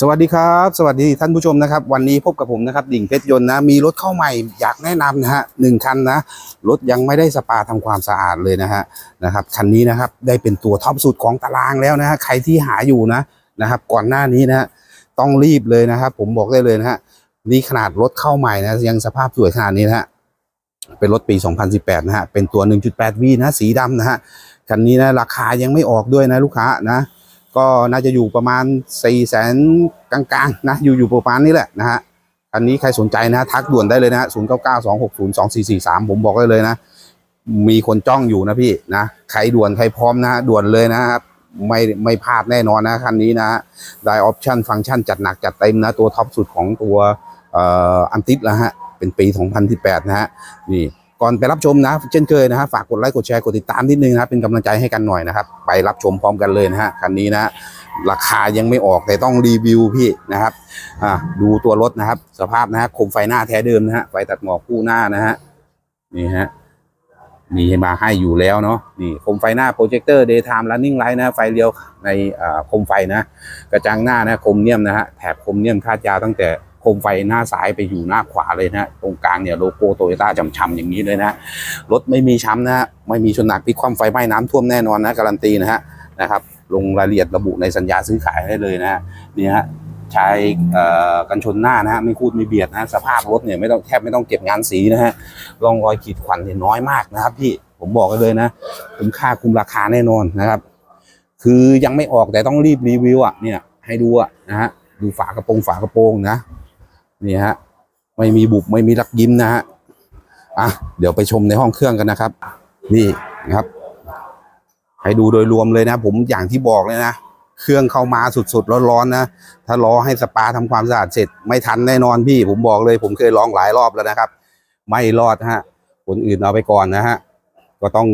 สวัสดีครับ สวัสดีท่านผู้ชมนะครับ วันนี้พบกับผมนะครับ ดิ่งเพชรยนต์นะ มีรถเข้าใหม่อยากแนะนำนะฮะหนึ่งคันนะรถยังไม่ได้สปาทำความสะอาดเลยนะฮะนะครับคันนี้นะครับได้เป็นตัวท็อปสุดของตารางแล้วนะฮะใครที่หาอยู่นะนะครับ ก่อนหน้านี้นะฮะต้องรีบเลยนะครับ ผมบอกได้เลยนะฮะนี่ขนาดรถเข้าใหม่นะยังสภาพสวยขนาดนี้นะฮะเป็นรถปี 2018 นะฮะเป็นตัว 1.8V นะสีดำนะฮะคันนี้นะราคายังไม่ออกด้วยนะลูกค้านะ ก็น่าจะอยู่ประมาณ4ี่แสนกลางๆนะอยู่อยู่ประมาณนี้แหละนะฮะอันนี้ใครสนใจนะทักด่วนได้เลยนะฮะศูนย์เก้าเก้าสองหกศูนย์สองสี่สี่สามผมบอกได้เลยนะ มีคนจ้องอยู่นะพี่นะใครด่วนใครพร้อมนะฮะด่วนเลยนะครับไม่ไม่พลาดแน่นอนนะคันนี้นะได้ออปชั่นฟังก์ชันจัดหนักจัดเต็มนะ ตัวท็อปสุดของตัวอ่ออันติสแล้วฮะเป็นปี 2018 นะฮะนี่ ก่อนไปรับชมนะ เช่นเคยนะฮะฝากกดไลค์กดแชร์กดติดตามนิดนึงนะครับเป็นกำลังใจให้กันหน่อยนะครับ ไปรับชมพร้อมกันเลยนะฮะคันนี้นะราคายังไม่ออกแต่ต้องรีวิวพี่นะครับอ่าดูตัวรถนะครับ สภาพนะฮะโคมไฟหน้าแท้เดิมนะฮะไฟตัดหมอกคู่หน้านะฮะนี่ฮะมีมาให้อยู่แล้วเนาะนี่โคมไฟหน้าโปรเจคเตอร์ daytime running light นะ ไฟเลี้ยวในอ่าโคมไฟนะ กระจังหน้านะคมเนียมนะฮะแถบคมเนียมคาดยาวตั้งแต่ มไฟหน้าซ้ายไปอยู่หน้าขวาเลยนะตรงกลางเนี่ยโลโก้โตโยต้าจำๆอย่างนี้เลยนะรถไม่มีช้ำนะไม่มีชนหนักพิกคว่ำไฟไหม้น้ำท่วมแน่นอนนะการันตีนะฮะนะครับลงรายละเอียดระบุในสัญญาซื้อขายให้เลยนะนี่ฮะใช้กันชนหน้านะฮะไม่คูดไม่เบียดนะสภาพรถเนี่ยไม่ต้องแทบไม่ต้องเก็บงานสีนะฮะร่องรอยขีดข่วนเนี่ยน้อยมากนะครับพี่ผมบอกกันเลยนะคุ้มค่าคุ้มราคาแน่นอนนะครับ คือยังไม่ออกแต่ต้องรีบรีวิวอะเนี่ยให้ดูอะนะฮะดูฝากระโปรงฝากระโปรงนะ นี่ฮะไม่มีบุบไม่มีรักยิ้มนะฮะอะเดี๋ยวไปชมในห้องเครื่องกันนะครับ นี่นะครับให้ดูโดยรวมเลยนะ ผมอย่างที่บอกเลยนะเครื่องเข้ามาสุดๆร้อนๆนะถ้ารอให้สปาทำความสะอาดเสร็จ ไม่ทันแน่นอนพี่ ผมบอกเลย ผมเคยลองหลายรอบแล้วนะครับ ไม่รอดฮะคนอื่นเอาไปก่อนนะฮะก็ต้อง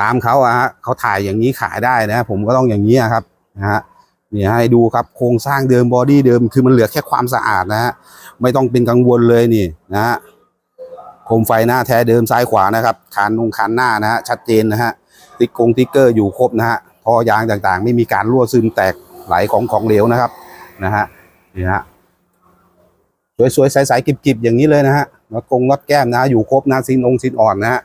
ตามเขาอะฮะเขาถ่ายอย่างนี้ขายได้นะ ผมก็ต้องอย่างนี้อะครับนะฮะ นี่ให้ดูครับโครงสร้างเดิมบอดี้เดิมคือมันเหลือแค่ความสะอาดนะฮะไม่ต้องเป็นกังวลเลยนี่นะฮะโคมไฟหน้าแท้เดิมซ้ายขวานะครับคานนงคานหน้านะฮะชัดเจนนะฮะติ๊กกงติ๊กเกอร์อยู่ครบนะฮะท่อยางต่างๆ ไม่มีการรั่วซึมแตกไหลของของเหลวนะครับนะฮะนี่ฮะสวยๆใสๆกิบๆอย่างนี้เลยนะฮะน็อตกงน็อตแก้มนะอยู่ครบนะซินองซินอ่อนนะฮะ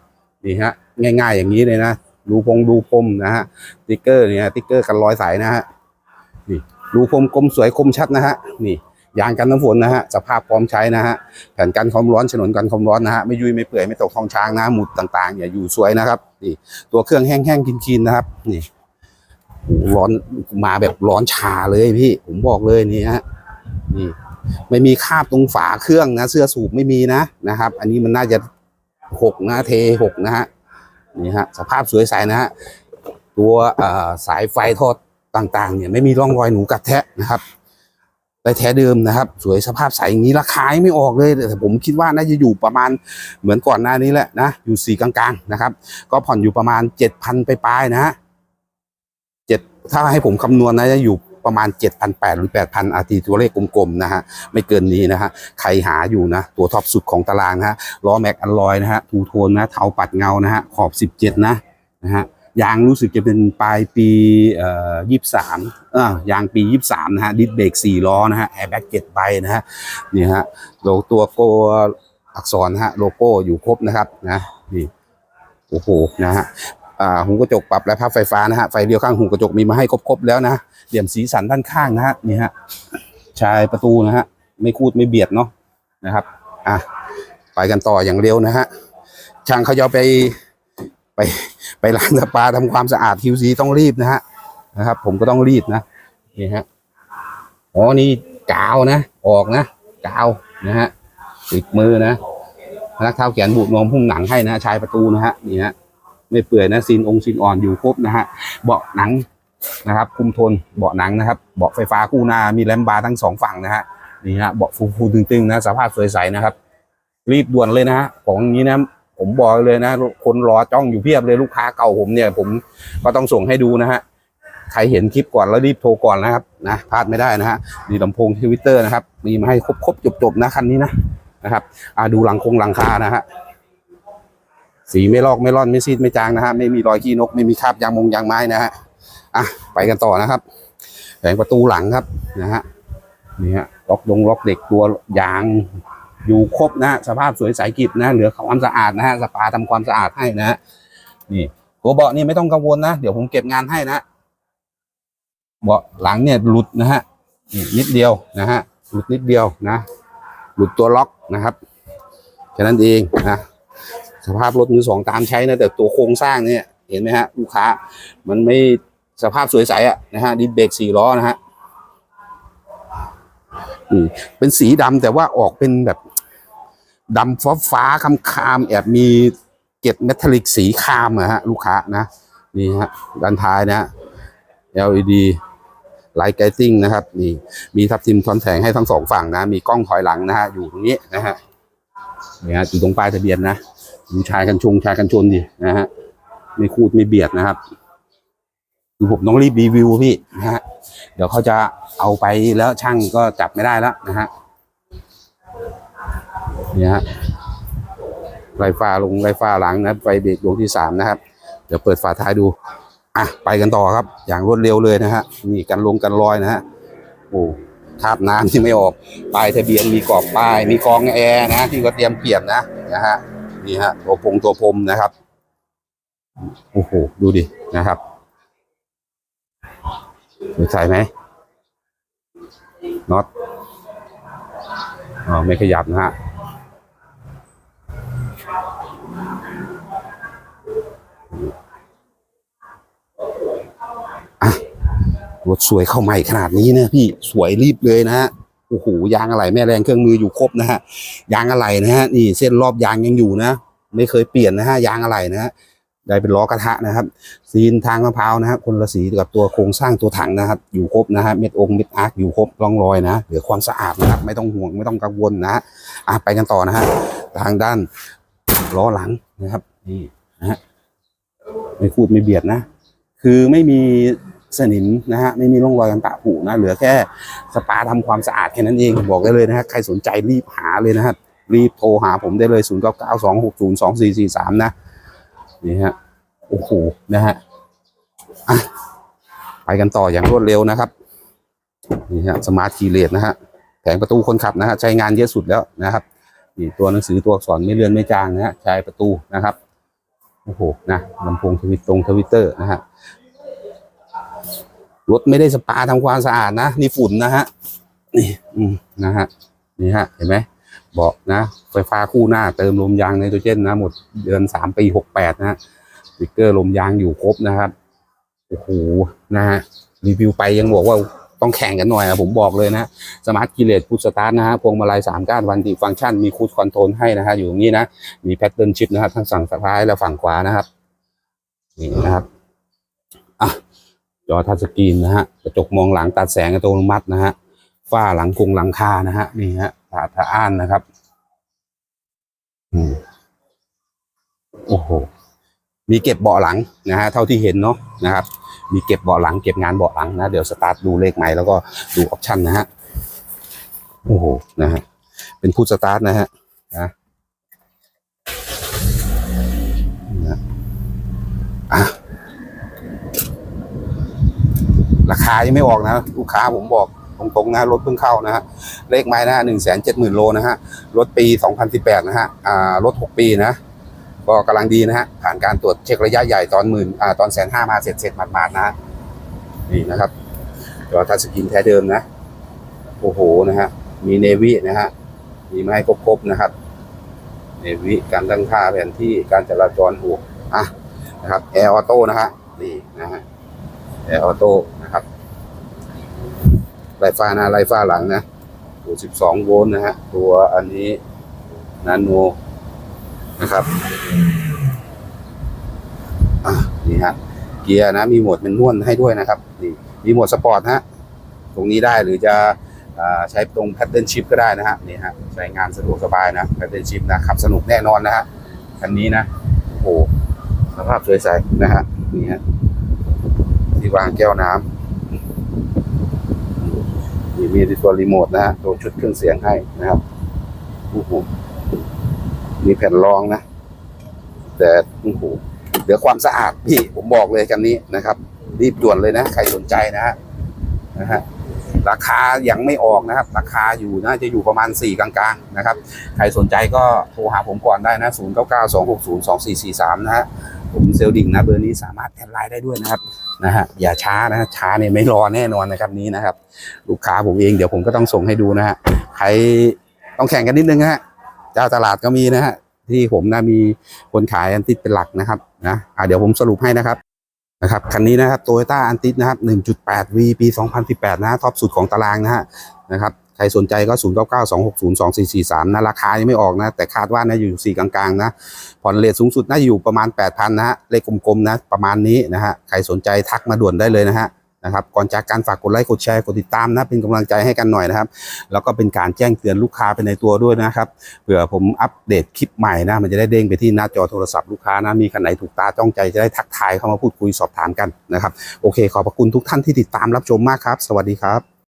นี่ฮะง่าย ๆ อย่างนี้เลยนะรูพงรูพรมนะฮะติ๊กเกอร์เนี่ยติ๊กเกอร์กันรอยสายนะฮะ รูพรมคมสวยคมชัดนะฮะนี่ยางกันน้ำฝนนะฮะสภาพพร้อมใช้นะฮะแผ่นกันความร้อนฉนวนกันความร้อนนะฮะไม่ยุ่ยไม่เปื่อยไม่ตกทองช้างนะหมุดต่างๆอย่าอยู่สวยนะครับนี่ตัวเครื่องแห้งๆกินๆนะครับนี่ร้อนมาแบบร้อนชาเลยพี่ผมบอกเลยนี่ฮะนี่ไม่มีคราบตรงฝาเครื่องนะ เสื้อสูบไม่มีนะนะครับ อันนี้มันน่าจะหกนะเทหกนะฮะนี่ฮะสภาพสวยใสนะฮะตัวสายไฟทอด ต่างๆ เนี่ยไม่มีร่องรอยหนูกัดแทะนะครับได้แท้เดิมนะครับ สวยสภาพใสอย่างนี้ราคายไม่ออกเลยแต่ผมคิดว่าน่าจะอยู่ประมาณเหมือนก่อนหน้านี้แหละนะอยู่สี่กลางๆนะครับ ก็ผ่อนอยู่ประมาณเจ็ดพันไปปลายนะฮะเจ็ดถ้าให้ผมคำนวณนะจะอยู่ประมาณเจ็ดพันแปดหรือแปดพันอาทีตัวเลขกลมๆนะฮะไม่เกินนี้นะฮะใครหาอยู่นะ ตัวท็อปสุดของตารางนะฮะล้อแม็กอัลลอยนะฮะทูโทนนะเทาปัดเงานะฮะขอบสิบเจ็ดนะนะฮะ ยางรู้สึกจะเป็นปลายปีเอ่อยี่สามอ่ายางปียี่สามนะฮะดิสเบรกสี่ล้อนะฮะแอร์แบ็กเจ็ดใบนะฮะนี่ฮะโลตัวโกอักษรนะฮะโลโก้อยู่ครบนะครับนะนี่โอ้โหนะฮะอ่าหูกระจกปรับและพับไฟฟ้านะฮะไฟเลี้ยวข้างหูกระจกมีมาให้ครบๆแล้วนะเหลี่ยมสีสันด้านข้างนะฮะนี่ฮะชายประตูนะฮะไม่คูดไม่เบียดเนาะนะครับอะไปกันต่ออย่างเร็วนะฮะช่างเขาจะเอาไป ไปไปล้างสปาทำความสะอาด QC ต้องรีบนะฮะนะครับ ผมก็ต้องรีบนะนี่ฮะอ๋อนี่กาวนะ ออกนะกาวนะฮะติดมือนะพนักเท้าแขนบูดนมพุ่งหนังให้นะชายประตูนะฮะนี่ฮะไม่เปื่อยนะซีนองค์ซีนอ่อนอยู่ครบนะฮะเบาะหนังนะครับ คุมทนเบาะหนังนะครับเบาะไฟฟ้าคู่หน้ามีแลมบาร์ทั้งสองฝั่งนะฮะนี่ฮะเบาะฟูฟูตึงๆนะสภาพสวยใสนะครับ รีบด่วนเลยนะฮะของนี้นะ ผมบอกเลยนะ คนรอจ้องอยู่เพียบเลยลูกค้าเก่าผมเนี่ย ผมก็ต้องส่งให้ดูนะฮะใครเห็นคลิปก่อนแล้วรีบโทรก่อนนะครับนะพลาดไม่ได้นะฮะดีลำโพงทวิตเตอร์นะครับ มีมาให้ครบๆจบๆนะคันนี้นะนะครับอ่าดูหลังคงหลังคานะฮะสีไม่ลอกไม่ร่อนไม่ซีดไม่จางนะฮะไม่มีรอยขี้นกไม่มีคราบยางมงยางไม้นะฮะอะไปกันต่อนะครับแผงประตูหลังครับนะฮะนี่ฮะล็อกดงล็อกเด็กตัวยาง อยู่ครบนะฮะสภาพสวยใสกิบนะเหลือความสะอาดนะฮะสปาทำความสะอาดให้นะนี่ตัวเบาะนี่ไม่ต้องกังวลนะเดี๋ยวผมเก็บงานให้นะเบาะหลังเนี่ยหลุดนะฮะนี่นิดเดียวนะฮะหลุดนิดเดียวนะ หลุดตัวล็อกนะครับแค่นั้นเองนะสภาพรถมือสองตามใช้นะแต่ตัวโครงสร้างเนี่ยเห็นไหมฮะลูกค้า มันไม่สภาพสวยใสอะนะฮะดิสเบรกสี่ล้อนะฮะเป็นสีดำแต่ว่าออกเป็นแบบ ดำฟ้าฟ้าคำคามแอบมีเกล็ดเมทัลลิกสีคามอะฮะลูกค้านะนี่ฮะด้านท้ายนะ LED ไลท์ไกติ้งนะครับ นี่มีทับทิมทอนแสงให้ทั้งสองฝั่งนะ มีกล้องถอยหลังนะฮะอยู่ตรงนี้นะฮะนี่ฮะอยู่ตรงป้ายทะเบียนนะดูชายกันชงชายกันชนดินะฮะไม่คูดไม่เบียดนะครับคือผมต้องรีบรีวิวพี่นะฮะเดี๋ยวเขาจะเอาไปแล้วช่างก็จับไม่ได้แล้วนะฮะ นี่ฮะไฟฟ้าลงไฟฟ้าหลังนะไฟเบรกดวงที่สามนะครับ เดี๋ยวเปิดฝาท้ายดู อะ ไปกันต่อครับ อย่างรวดเร็วเลยนะฮะนี่กันลงกันรอยนะฮะโอ้คาบน้ำที่ไม่ออกป้ายทะเบียนมีกรอบป้าย มีกองแอร์นะ ที่ก็เตรียมเปลี่ยนนะนะฮะนี่ฮะตัวพงตัวพรมนะครับโอ้โหดูดินะครับดูใส่ไหมน็อตอ๋อไม่ขยับนะฮะ รถสวยเข้าใหม่ขนาดนี้นะพี่สวยรีบเลยนะฮะโอ้โหยางอะไรแม่แรงเครื่องมืออยู่ครบนะฮะยางอะไรนะฮะนี่เส้นรอบยางยังอยู่นะ ไม่เคยเปลี่ยนนะฮะยางอะไรนะฮะได้เป็นล้อกระทะนะครับซีนทางมะพร้าวนะฮะคนละสีกับตัวโครงสร้างตัวถังนะครับ อยู่ครบนะฮะเม็ดองค์เม็ดอาร์คอยู่ครบร่องรอยนะเหลือความสะอาดนะครับไม่ต้องห่วงไม่ต้องกังวลนะฮะอะไปกันต่อนะฮะทางด้านล้อหลังนะครับนี่นะฮะไม่คูดไม่เบียดนะ คือไม่มี สนิมนะฮะไม่มีร่องรอยการปะผุนะเหลือแค่สปาทำความสะอาดแค่นั้นเองบอกได้เลยนะฮะใครสนใจรีบหาเลยนะฮะรีบโทรหาผมได้เลย 0 9 9 2 6 0 2 4 4 3 นะนี่ฮะโอ้โหนะฮะไปกันต่ออย่างรวดเร็วนะครับนี่ฮะสมาร์ทคีเลสนะฮะแผงประตูคนขับนะฮะใช้งานเยอะสุดแล้วนะครับนี่ตัวหนังสือตัวอักษรไม่เลื่อนไม่จางนะฮะใช้ประตูนะครับโอ้โหนะลำโพงทวิตตรงทวิตเตอร์นะฮะ รถไม่ได้สปาทำความสะอาดนะนี่ฝุ่นนะฮะนี่อืมนะฮะนี่ฮะเห็นไหมเบอกนะไฟฟ้าคู่หน้าเติมลมยางไนโตรเจนนะหมดเดือนสามปีหกแปดนะฮะสติกเกอร์ลมยางอยู่ครบนะครับโอ้โหนะฮะรีวิวไปยังบอกว่าต้องแข่งกันหน่อยอะผมบอกเลยนะสมาร์ทกิเลสพุทสตาร์ทนะฮะพวงมาลัยสามก้านวันติฟังก์ชันมีคูดคอนโทรลให้นะฮะอยู่ตรงนี้นะ มีแพทเทิร์นชิปนะครับทั้งฝั่งซ้ายและฝั่งขวานะครับนี่นะครับอะ จอทัชสกรีนนะฮะกระจกมองหลังตัดแสงอัตโนมัตินะฮะฝ้าหลังคงหลังคานะฮะนี่ฮะผาทะอ้านนะครับอืมโอ้โหมีเก็บเบาะหลังนะฮะเท่าที่เห็นเนาะนะครับ มีเก็บเบาะหลัง เก็บงานเบาะหลังนะเดี๋ยวสตาร์ทดูเลขใหม่แล้วก็ดูออปชันนะฮะโอ้โหนะฮะเป็นพูดสตาร์ทนะฮะนะ ราคายังไม่ออกนะ ลูกค้าผมบอกตรงๆนะรถเพิ่งเข้านะฮะเลขไม้นะฮะหนึ่งแสนเจ็ดหมื่นโลนะฮะรถปีสองพันสิบแปดนะฮะอ่ารถหกปีนะก็กำลังดีนะฮะผ่านการตรวจเช็คระยะใหญ่ตอนหมื่นอ่าตอนแสนห้ามาเสร็จเสร็จหมาดๆนะฮะนี่นะครับจอทัชสกรีนแท้เดิมนะ โอ้โหนะฮะมีเนวินะฮะมีไมาให้ครบๆนะครับเนวิการตั้งค่าแผนที่การจราจรถูกอะนะครับแอร์ออโต้นะฮะนี่นะฮะแอร์ออโต้ ไลฟ้าหน้าไลฟ้าหลังนะตัว12 โวลต์นะฮะ ตัวอันนี้นาโนนะครับอะนี่ฮะ เกียร์นะ มีโหมดเป็นนวลให้ด้วยนะครับ นี่มีโหมดสปอร์ตฮะ ตรงนี้ได้หรือจะอ่าใช้ตรงแพ t เทิร์นชิพก็ได้นะฮะ นี่ฮะ ใช้งานสะดวกสบายนะแพ t เทิร์นชิพนะขับสนุกแน่นอนนะฮะ คันนี้นะ โอ้โห สภาพสวยใสนะฮะ นี่ฮะ ที่วางแก้วน้ำ มีมีตัวรีโมทนะฮะตัวชุดเครื่องเสียงให้นะครับโอ้โหมีแผ่นรองนะ แต่โอ้โหเดี๋ยวความสะอาดพี่ผมบอกเลยกันนี้นะครับ รีบด่วนเลยนะ ใครสนใจนะฮะนะฮะราคายังไม่ออกนะครับ ราคาอยู่น่าจะอยู่ประมาณ 4 กลางๆนะครับ ใครสนใจก็โทรหาผมก่อนได้นะ 0 9 9 2 6 0 2 4 4 3 นะฮะ ผมเซลดิ่งนะเบอร์นี้สามารถแอดไลน์ได้ด้วยนะครับนะฮะอย่าช้านะช้าเนี่ยไม่รอแน่นอนนะครับนี้นะครับ ลูกค้าผมเองเดี๋ยวผมก็ต้องส่งให้ดูนะฮะใครต้องแข่งกันนิดนึงฮะเจ้าตลาดก็มีนะฮะที่ผมนะมีคนขายอันติดเป็นหลักนะครับนะอะเดี๋ยวผมสรุปให้นะครับนะครับคันนี้นะครับโตโยต้าอันติดนะครับ 1.8V ปี 2018นะฮะท็อปสุดของตารางนะฮะนะครับ รสนใจก็ 0 9 9 2 6 0 2 4 4 3นะราคายังไม่ออกนะ แต่คาดว่านะอยู่ 4 กลางๆนะผ่อนเลทสูงสุดน่าอยู่ประมาณ 8,000 นะฮะเลขกลมๆนะประมาณนี้นะฮะใครสนใจทักมาด่วนได้เลยนะฮะนะครับก่อนจากการฝากกดไลค์กดแชร์กดติดตามนะเป็นกำลังใจให้กันหน่อยนะครับ แล้วก็เป็นการแจ้งเตือนลูกค้าไปในตัวด้วยนะครับเผื่อผมอัปเดตคลิปใหม่นะมันจะได้เด้งไปที่หน้าจอโทรศัพท์ลูกค้านะมีคันไหนถูกตาจ้องใจจะได้ทักทายเข้ามาพูดคุยสอบถามกันนะครับโอเค ขอบพระคุณทุกท่านที่ติดตามรับชมมากครับ สวัสดีครับ